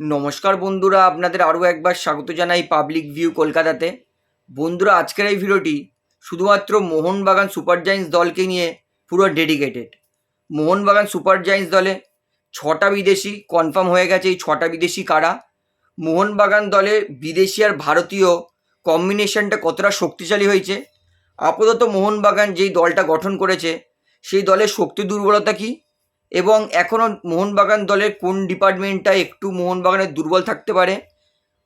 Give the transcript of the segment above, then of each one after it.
নমস্কার বন্ধুরা, আপনাদের আরও একবার স্বাগত জানাই পাবলিক ভিউ কলকাতাতে। বন্ধুরা, আজকের এই ভিডিওটি শুধুমাত্র মোহনবাগান সুপার জায়েন্টস দলকে নিয়ে পুরো ডেডিকেটেড মোহনবাগান সুপার জায়েন্টস দলে ছটা বিদেশি কনফার্ম হয়ে গেছে, এই ছটা বিদেশি কারা? মোহনবাগান দলে বিদেশি আর ভারতীয় কম্বিনেশনটা কতটা শক্তিশালী হয়েছে? আপাতত মোহনবাগান যেই দলটা গঠন করেছে, সেই দলের শক্তি দুর্বলতা কী? এবং এখনও মোহনবাগান দলের কোন ডিপার্টমেন্টটা একটু মোহনবাগানের দুর্বল থাকতে পারে?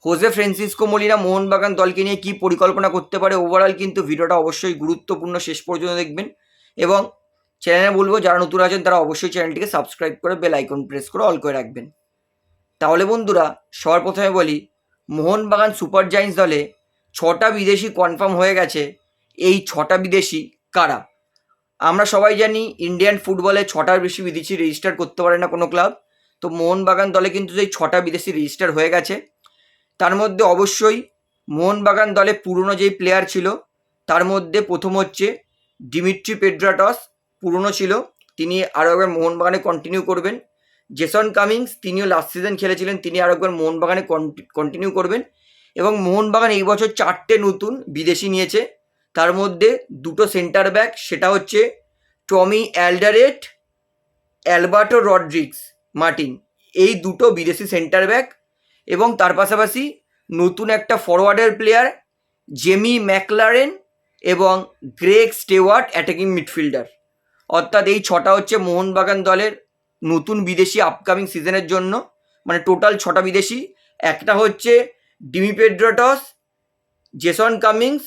হোজে ফ্রান্সিসকো মলিনা মোহনবাগান দলকে নিয়ে কী পরিকল্পনা করতে পারে? ওভারঅল কিন্তু ভিডিওটা অবশ্যই গুরুত্বপূর্ণ, শেষ পর্যন্ত দেখবেন। এবং চ্যানেলে বলব, যারা নতুন আছেন, তারা অবশ্যই চ্যানেলটিকে সাবস্ক্রাইব করে বেল আইকন প্রেস করে অল করে রাখবেন। তাহলে বন্ধুরা সবার প্রথমে বলি, মোহনবাগান সুপার জায়েন্টস দলে ছটা বিদেশি কনফার্ম হয়ে গেছে। এই ছটা বিদেশি কারা? আমরা সবাই জানি ইন্ডিয়ান ফুটবলে ছটার বেশি বিদেশি রেজিস্টার করতে পারে না কোনো ক্লাব তো মোহনবাগান দলে কিন্তু এই ছটা বিদেশি রেজিস্টার হয়ে গেছে। তার মধ্যে অবশ্যই মোহনবাগান দলে পুরনো যেই প্লেয়ার ছিল, তার মধ্যে প্রথম হচ্ছে ডিমিট্রি পেড্রাটস পুরনো ছিল। তিনি আরও একবার মোহনবাগানে কন্টিনিউ করবেন। জেসন কামিংস তিনিও লাস্ট সিজন খেলেছিলেন, তিনি আরও একবার মোহনবাগানে কন্টিনিউ করবেন। এবং মোহনবাগান এই বছর চারটে নতুন বিদেশি নিয়েছে। তার মধ্যে দুটো সেন্টার ব্যাক সেটা হচ্ছে Tommy Aldred, Alberto Rodriguez Martin. এই দুটো বিদেশি সেন্টার ব্যাক এবং তার পাশাপাশি নতুন একটা ফরওয়ার্ডের প্লেয়ার জেমি ম্যাকলারেন এবং গ্রেগ স্টেওয়ার্ট অ্যাটাকিং মিডফিল্ডার অর্থাৎ এই ছটা হচ্ছে মোহনবাগান দলের নতুন বিদেশি আপকামিং সিজনের জন্য। মানে টোটাল ছটা বিদেশি। একটা হচ্ছে Dimi Petratos Jason Cummings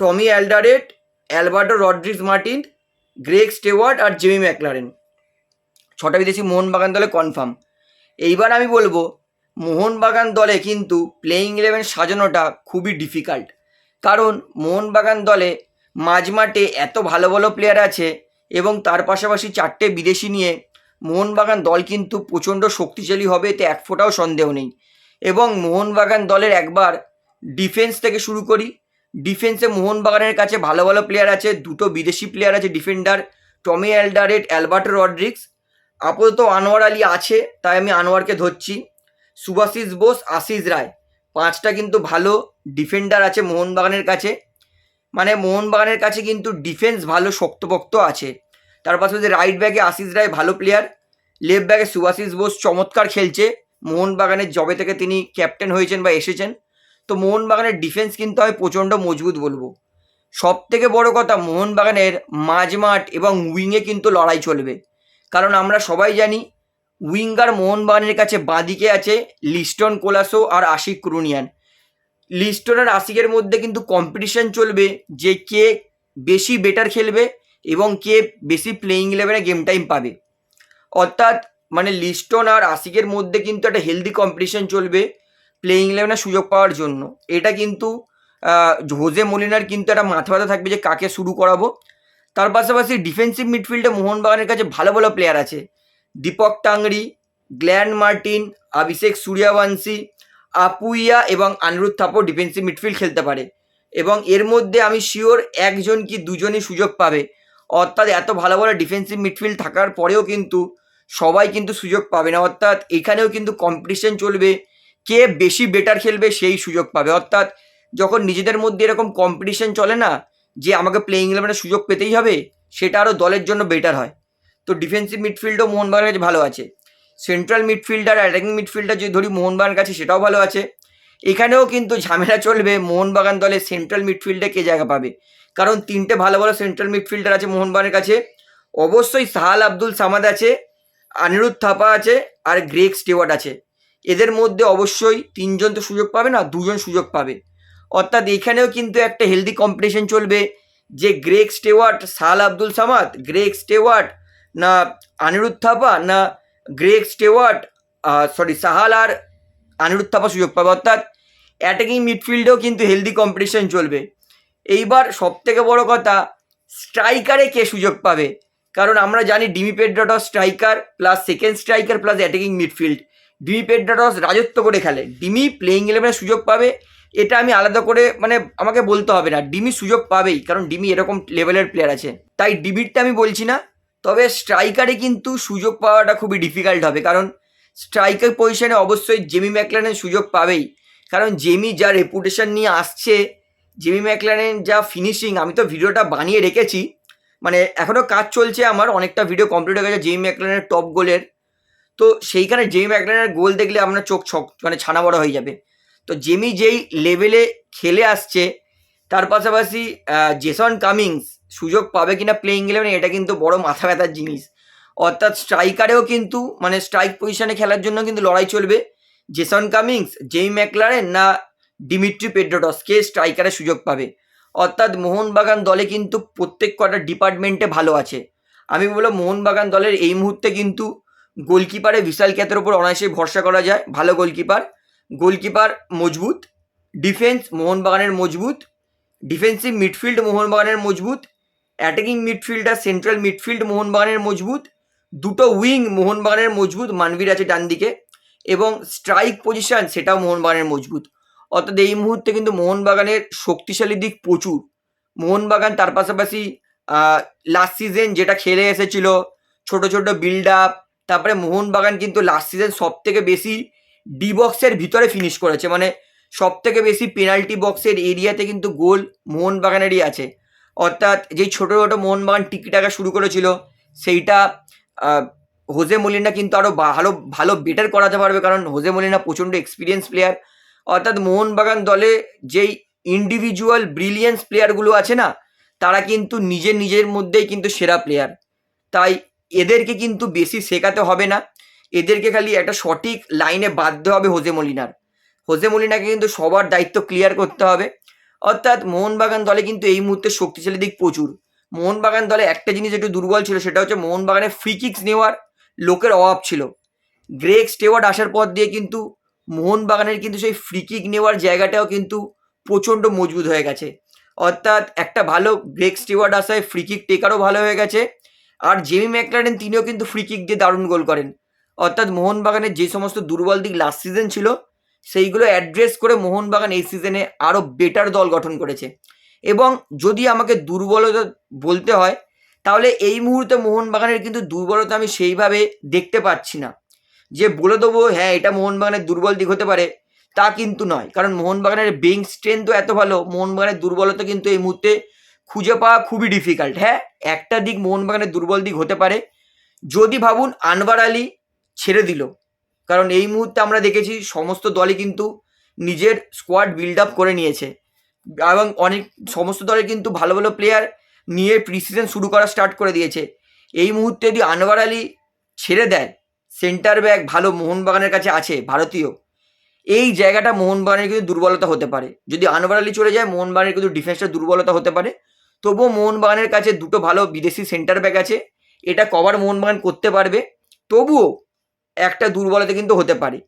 Tommy Aldred Alberto Rodriguez Martin, Greg Stewart আর জেমি ম্যাকলারেন। ছটা বিদেশি মোহনবাগান দলে কনফার্ম এইবার আমি বলব, মোহনবাগান দলে কিন্তু প্লেয়িং ইলেভেন সাজানোটা খুবই ডিফিকাল্ট কারণ মোহনবাগান দলে মাঝমাঠে এত ভালো ভালো প্লেয়ার আছে এবং তার পাশাপাশি চারটে বিদেশি নিয়ে মোহনবাগান দল কিন্তু প্রচণ্ড শক্তিশালী হবে এতে এক ফোঁটাও সন্দেহ নেই। এবং মোহনবাগান দলের একবার ডিফেন্স থেকে শুরু করি ডিফেন্সে মোহনবাগানের কাছে ভালো ভালো প্লেয়ার আছে, দুটো বিদেশি প্লেয়ার আছে defender Tommy Aldred Alberto Rodriguez আপাতত আনোয়ার আলী আছে, তাই আমি আনোয়ারকে ধরছি। সুভাশিস বোস, আশিস রায়। পাঁচটা কিন্তু ভালো ডিফেন্ডার আছে মোহনবাগানের কাছে। মানে মোহনবাগানের কাছে কিন্তু ডিফেন্স ভালো, শক্তপোক্ত আছে। তার পাশাপাশি রাইট ব্যাগে আশিস রায় ভালো প্লেয়ার লেফট ব্যাগে সুভাশিস বোস চমৎকার খেলছে। মোহনবাগানের জবে থেকে তিনি ক্যাপ্টেন হয়েছেন বা এসেছেন। তো মোহনবাগানের ডিফেন্স কিন্তু আমি প্রচণ্ড মজবুত বলব। সব থেকে বড় কথা, মোহনবাগানের মাঝমাঠ এবং উইংয়ে কিন্তু লড়াই চলবে। কারণ আমরা সবাই জানি উইঙ্গার মোহনবাগানের কাছে বাঁদিকে আছে লিস্টন কোলাসো আর আশিক ক্রুনিয়ান। লিস্টন আর আশিকের মধ্যে কিন্তু কম্পিটিশন চলবে যে কে বেশি বেটার খেলবে এবং কে বেশি প্লেয়িং ইলেভেনে গেম টাইম পাবে। অর্থাৎ মানে লিস্টন আর আশিকের মধ্যে কিন্তু একটা হেলদি কম্পিটিশন চলবে। প্লেয়িং ইলেভেনে সুযোগ পাওয়ার জন্য। এটা কিন্তু হোজে মলিনার কিন্তু একটা মাথা ব্যথা থাকবে যে কাকে শুরু করাবো। তার পাশাপাশি ডিফেন্সিভ মিডফিল্ডে মোহনবাগানের কাছে ভালো ভালো প্লেয়ার আছে। দীপক টাংরি গ্ল্যান্ড মার্টিন অভিষেক সূর্যবংশী, আপুইয়া এবং আনিরুদ্ধ থাপর ডিফেন্সিভ মিডফিল্ড খেলতে পারে। এবং এর মধ্যে আমি শিওর একজন কি দুজনই সুযোগ পাবে। অর্থাৎ এত ভালো ভালো ডিফেন্সিভ মিডফিল্ড থাকার পরেও কিন্তু সবাই কিন্তু সুযোগ পাবে না। অর্থাৎ এখানেও কিন্তু কম্পিটিশন চলবে। কে বেশি বেটার খেলবে সেই সুযোগ পাবে। অর্থাৎ যখন নিজেদের মধ্যে এরকম কম্পিটিশন চলে না, যে আমাকে প্লেয়িং ইলেভেনে সুযোগ পেতেই হবে, সেটা আরও দলের জন্য বেটার হয়। তো ডিফেন্সিভ মিডফিল্ডও মোহনবাগানের কাছে ভালো আছে। সেন্ট্রাল মিডফিল্ডার অ্যাটাকিং মিডফিল্ডার যদি ধরি, মোহনবাগানের কাছে সেটাও ভালো আছে। এখানেও কিন্তু ঝামেলা চলবে মোহনবাগান দলে সেন্ট্রাল মিডফিল্ডে কে জায়গা পাবে। কারণ তিনটে ভালো ভালো সেন্ট্রাল মিডফিল্ডার আছে মোহনবাগানের কাছে। অবশ্যই সাহাল আব্দুল সামাদ আছে, আনিরুদ্ধ থাপা আছে, আর গ্রেক স্টেওয়ার্ড আছে। এদের মধ্যে অবশ্যই তিনজন তো সুযোগ পাবে না, দুজন সুযোগ পাবে। অর্থাৎ এখানেও কিন্তু একটা হেলদি কম্পিটিশন চলবে যে গ্রেক স্টেওয়ার্ট, সাল আব্দুল সামাদ গ্রেক স্টেওয়ার্ট না আনিরুদ্ধ থাপা না গ্রেক স্টেওয়ার্ট সরি সাহাল আর আনিরুদ্ধ থাপা সুযোগ পাবে। অর্থাৎ অ্যাটাকিং মিডফিল্ডেও কিন্তু হেলদি কম্পিটিশন চলবে। এইবার সব থেকে বড় কথা স্ট্রাইকারে কে সুযোগ পাবে? কারণ আমরা জানি Dimi Petratos striker plus second striker plus attacking midfield Dimi Petratos রাজত্ব করে খেলে। ডিমি প্লেয়িং ইলেভেনে সুযোগ পাবে, এটা আমি আলাদা করে মানে আমাকে বলতে হবে না। ডিমি সুযোগ পাবেই, কারণ ডিমি এরকম লেভেলের প্লেয়ার আছে। তাই ডিবিরটা আমি বলছি না, তবে স্ট্রাইকারে কিন্তু সুযোগ পাওয়াটা খুবই ডিফিকাল্ট হবে, কারণ স্ট্রাইকার পজিশনে অবশ্যই জেমি ম্যাকলারেন সুযোগ পাবেই। কারণ জেমি যা রেপুটেশন নিয়ে আসছে জেমি ম্যাকলারেন যা ফিনিশিং আমি তো ভিডিওটা বানিয়ে রেখেছি। মানে এখনও কাজ চলছে আমার, অনেকটা ভিডিও কমপ্লিট হয়ে গেছে জেমি ম্যাকলারেনের টপ গোলের তো সেইখানে জেমি ম্যাকলারেনের গোল দেখলে আপনার চোখ ছক মানে ছানা বড় হয়ে যাবে। তো জেমি যেই লেভেলে খেলে আসছে, তার পাশাপাশি জেসন কামিংস সুযোগ পাবে কিনা প্লেইং ইলেভেন এটা কিন্তু বড় মাথা ব্যথার জিনিস। অর্থাৎ স্ট্রাইকারেও কিন্তু মানে স্ট্রাইক পজিশনে খেলার জন্য কিন্তু লড়াই চলবে। জেসন কামিংস জেই ম্যাকলারেন না ডিমিট্রি পেড্রোটস কে স্ট্রাইকারের সুযোগ পাবে। অর্থাৎ মোহনবাগান দলে কিন্তু প্রত্যেক কটা ডিপার্টমেন্টে ভালো আছে। আমি বলব মোহনবাগান দলের এই মুহূর্তে কিন্তু গোলকিপারে বিশাল ক্যাতের ওপর অনায়াসে ভরসা করা যায়। ভালো গোলকিপার। গোলকিপার মজবুত। ডিফেন্স মোহনবাগানের মজবুত। ডিফেন্সিভ মিডফিল্ড মোহনবাগানের মজবুত। অ্যাটাকিং মিডফিল্ডার, সেন্ট্রাল মিডফিল্ড মোহনবাগানের মজবুত। দুটো উইং মোহনবাগানের মজবুত মানবীর আছে ডান দিকে এবং স্ট্রাইক পজিশন, সেটাও মোহনবাগানের মজবুত। অর্থাৎ এই মুহূর্তে কিন্তু মোহনবাগানের শক্তিশালী দিক প্রচুর। মোহনবাগান তার পাশাপাশি লাস্ট সিজন যেটা খেলে এসেছিল, ছোট ছোট বিল্ড আপ তারপরে মোহনবাগান কিন্তু লাস্ট সিজন সব থেকে বেশি ডি বক্সের ভিতরে ফিনিশ করেছে। মানে সব থেকে বেশি পেনাল্টি বক্সের এরিয়াতে কিন্তু গোল মোহনবাগানেরই আছে। অর্থাৎ যেই ছোটো ছোটো মোহনবাগান টিকি টাকা শুরু করেছিল, সেইটা হোজে মলিনা কিন্তু আরও ভালো ভালো বেটার করাতে পারবে। কারণ হোজে মলিনা প্রচণ্ড এক্সপিরিয়েন্স প্লেয়ার অর্থাৎ মোহনবাগান দলে যেই ইন্ডিভিজুয়াল ব্রিলিয়েন্স প্লেয়ারগুলো আছে না, তারা কিন্তু নিজের নিজের মধ্যেই কিন্তু সেরা প্লেয়ার তাই এদেরকে কিন্তু বেশি শেখাতে হবে না। এদেরকে খালি একটা সঠিক লাইনে বাধ্য হবে হোজে মলিনার। হোজে মলিনাকে কিন্তু সবার দায়িত্ব ক্লিয়ার করতে হবে। অর্থাৎ মোহনবাগান দলে কিন্তু এই মুহূর্তে শক্তিশালী দিক প্রচুর। মোহনবাগান দলে একটা জিনিস একটু দুর্বল ছিল, সেটা হচ্ছে মোহনবাগানের ফ্রি কিক্স নেওয়ার লোকের অভাব ছিল। গ্রেগ স্টেওয়ার্ড আসার পর দিয়ে কিন্তু মোহনবাগানের কিন্তু সেই ফ্রি কিক নেওয়ার জায়গাটাও কিন্তু প্রচণ্ড মজবুত হয়ে গেছে। অর্থাৎ একটা ভালো গ্রেগ স্টেওয়ার্ড আসায় ফ্রি কিক টেকারও ভালো হয়ে গেছে। আর জেমি ম্যাকলারেন তিনিও কিন্তু ফ্রি কিক দিয়ে দারুণ গোল করেন। অর্থাৎ মোহনবাগানের যে সমস্ত দুর্বল দিক লাস্ট সিজন ছিল, সেইগুলো অ্যাড্রেস করে মোহনবাগান এই সিজনে আরও বেটার দল গঠন করেছে। এবং যদি আমাকে দুর্বলতা বলতে হয়, তাহলে এই মুহূর্তে মোহনবাগানের কিন্তু দুর্বলতা আমি সেইভাবে দেখতে পাচ্ছি না। যে বলে দেবো হ্যাঁ এটা মোহনবাগানের দুর্বল দিক হতে পারে তা কিন্তু নয়। কারণ মোহনবাগানের বেঞ্চ স্ট্রেংথও এত ভালো, মোহনবাগানের দুর্বলতা কিন্তু এই মুহূর্তে খুঁজে পাওয়া খুবই ডিফিকাল্ট হ্যাঁ? একটা দিক মোহনবাগানের দুর্বল দিক হতে পারে। যদি ভাবুন, আনবার আলী ছেড়ে দিল। কারণ এই মুহূর্তে আমরা দেখেছি সমস্ত দলই কিন্তু নিজের স্কোয়াড বিল্ড আপ করে নিয়েছে। এবং অনেক, সমস্ত দলের কিন্তু ভালো ভালো প্লেয়ার নিয়ে প্রিসিজন শুরু করা স্টার্ট করে দিয়েছে। এই মুহূর্তে যদি আনোয়ার আলী ছেড়ে দেয় সেন্টার ব্যাক ভালো মোহনবাগানের কাছে আছে, ভারতীয়। এই জায়গাটা মোহনবাগানের কিন্তু দুর্বলতা হতে পারে। যদি আনোয়ার আলী চলে যায়, মোহনবাগানের কিন্তু ডিফেন্সটা দুর্বলতা হতে পারে। তবুও মোহনবাগানের কাছে দুটো ভালো বিদেশি সেন্টার ব্যাক আছে। এটা কভার মোহনবাগান করতে পারবে, তবুও একটা দুর্বলতা কিন্তু হতে পারে।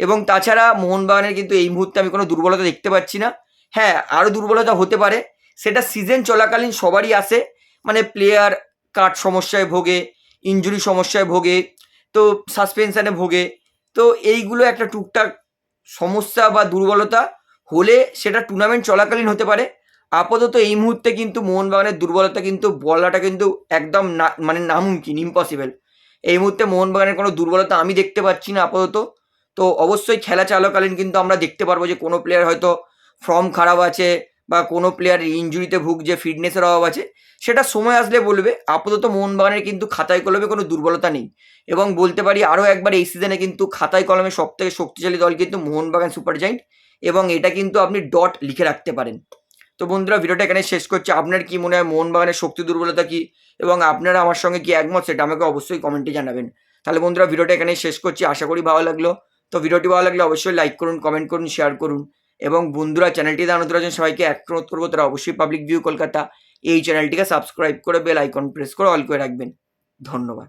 এবং তাছাড়া মোহনবাগানের কিন্তু এই মুহূর্তে আমি কোনো দুর্বলতা দেখতে পাচ্ছি না। হ্যাঁ আরও দুর্বলতা হতে পারে। সেটা সিজন চলাকালীন সবারই আসে। মানে প্লেয়ার কাট সমস্যায় ভোগে ইঞ্জুরি সমস্যায় ভোগে, তো সাসপেনশানে ভোগে। তো এইগুলো একটা টুকটাক সমস্যা বা দুর্বলতা হলে সেটা টুর্নামেন্ট চলাকালীন হতে পারে। আপাতত এই মুহূর্তে কিন্তু মোহনবাগানের দুর্বলতা কিন্তু, বলাটা কিন্তু একদম না মানে নামুমকিন ইম্পসিবল এই মুহূর্তে মোহনবাগানের কোনো দুর্বলতা আমি দেখতে পাচ্ছি না আপাতত। তো অবশ্যই খেলা চলাকালীন কিন্তু আমরা দেখতে পারব যে কোনো প্লেয়ার হয়তো ফর্ম খারাপ আছে বা কোনো প্লেয়ার ইঞ্জুরিতে ভুগছে ফিটনেসের অভাব আছে, সেটা সময় আসলে বলবে। আপাতত মোহনবাগানের কিন্তু খাতায় কলমে কোনো দুর্বলতা নেই। এবং বলতে পারি আরও একবার, এই সিজনে কিন্তু খাতায় কলমে সব থেকে শক্তিশালী দল কিন্তু মোহনবাগান সুপার জায়েন্ট এবং এটা কিন্তু আপনি ডট লিখে রাখতে পারেন। তো বন্ধুরা, ভিডিওটা এখানে শেষ করছি। আপনার কি মনে হয়, মোহনবাগানের শক্তি দুর্বলতা কি? এবং আপনারা আমার সঙ্গে কি একমত সেটা আমাকে অবশ্যই কমেন্টে জানাবেন। তাহলে বন্ধুরা, ভিডিওটা এখানে শেষ করছি। আশা করি ভালো লাগল। তো ভিডিওটি ভালো লাগলে অবশ্যই লাইক করুন কমেন্ট করুন শেয়ার করুন। এবং বন্ধুরা চ্যানেলটি দানো তোরা সবাইকে এক অনুরোধ করব। তারা অবশ্যই পাবলিক ভিউ কলকাতা এই চ্যানেলটিকে সাবস্ক্রাইব করে বেল আইকন প্রেস করে অল করে রাখবেন। ধন্যবাদ।